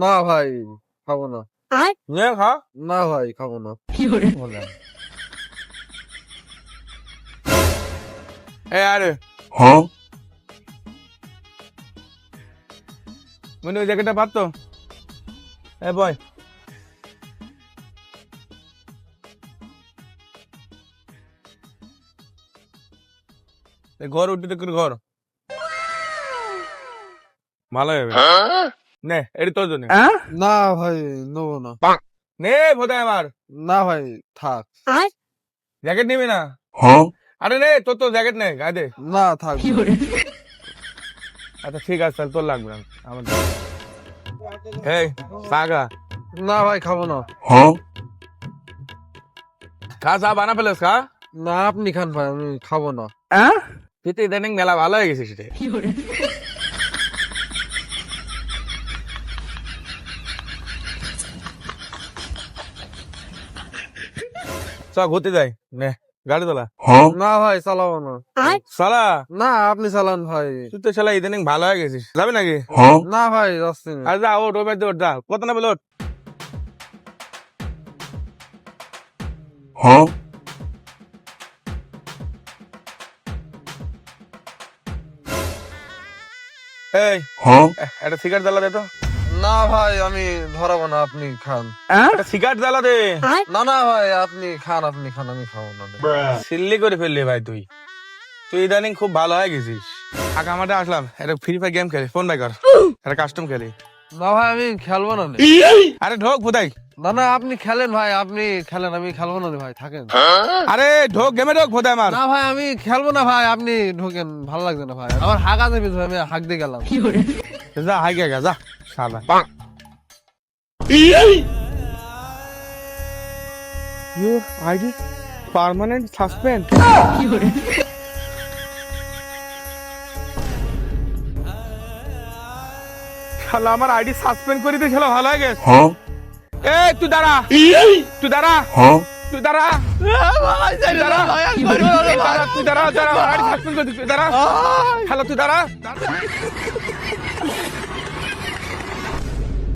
না ভাই খাব না। খা। না ভাই খাব না। এ আরে মনে ওই জ্যাকেটটা পারতো এ বয়। ঘর উঠতে তো ঘর। ভালো হবে। নে এটি তোর জন্য। না ভাই নেব না। নে বোধহয় আমার না ভাই থাক। জ্যাকেট নিবি না? আরে নে তোর তো জ্যাকেট নেই গায়ে না থাক। আচ্ছা ঠিক আছে তাহলে তোর লাগবে না। আমার এই সাগা। না ভাই খাব না। খা চা বানা ফেলেস খা। না আপনি খান ভাই আমি খাব না। তুই তো ইদানিং মেলা ভালো হয়ে গেছিস চ ঘুরতে যাই। নে গাড়ি তোলা। না ভাই চালাবো না। সালা না আপনি চালান ভাই। তুই তো শালা ইদানিং ভালো হয়ে গেছিস। যাবি নাকি? না ভাই যাচ্ছি আর যা ওট ওবার ওট যা। কত না বলে ওঠ এই এ- একটা সিগারেট জ্বালা দে তো। না ভাই আমি ধরাবো না আপনি খান। সিগারেট জ্বালা দে। না না ভাই আপনি খান আপনি খান আমি খাব না। সিল্লি করে ফেললি ভাই তুই। তুই ইদানিং খুব ভালো হয়ে গেছিস। আগে আমাদের আসলাম একটা ফ্রি ফায়ার গেম খেলি ফোন বাই কর। একটা কাস্টম খেলি। না ভাই আমি খেলব না আরে ঢোক বুদাই না না আপনি খেলেন ভাই আপনি খেলেন আমি খেলব না ভাই থাকেন। আরে ঢোক গেমে ঢোক বোধাই আমার? না ভাই আমি খেলব না ভাই আপনি ঢোকেন ভালো লাগছে না ভাই। আমার হাঁকা দেবে আমি হাঁক দিয়ে গেলাম। যা হাই গা যা। শালা ইউ আইডি পার্মানেন্ট সাসপেন্ড শালা আমার আইডি সাসপেন্ড করে দিয়ে শালা ভালো হয়ে গেছে। এ তুই দাঁড়া। তুই দাঁড়া। তুই দাঁড়া। তুই দাঁড়া। তুই দাঁড়া তুই দাঁড়া আইডি সাসপেন্ড করে দিচ্ছি দাঁড়া। হ্যালো তুই দাঁড়া।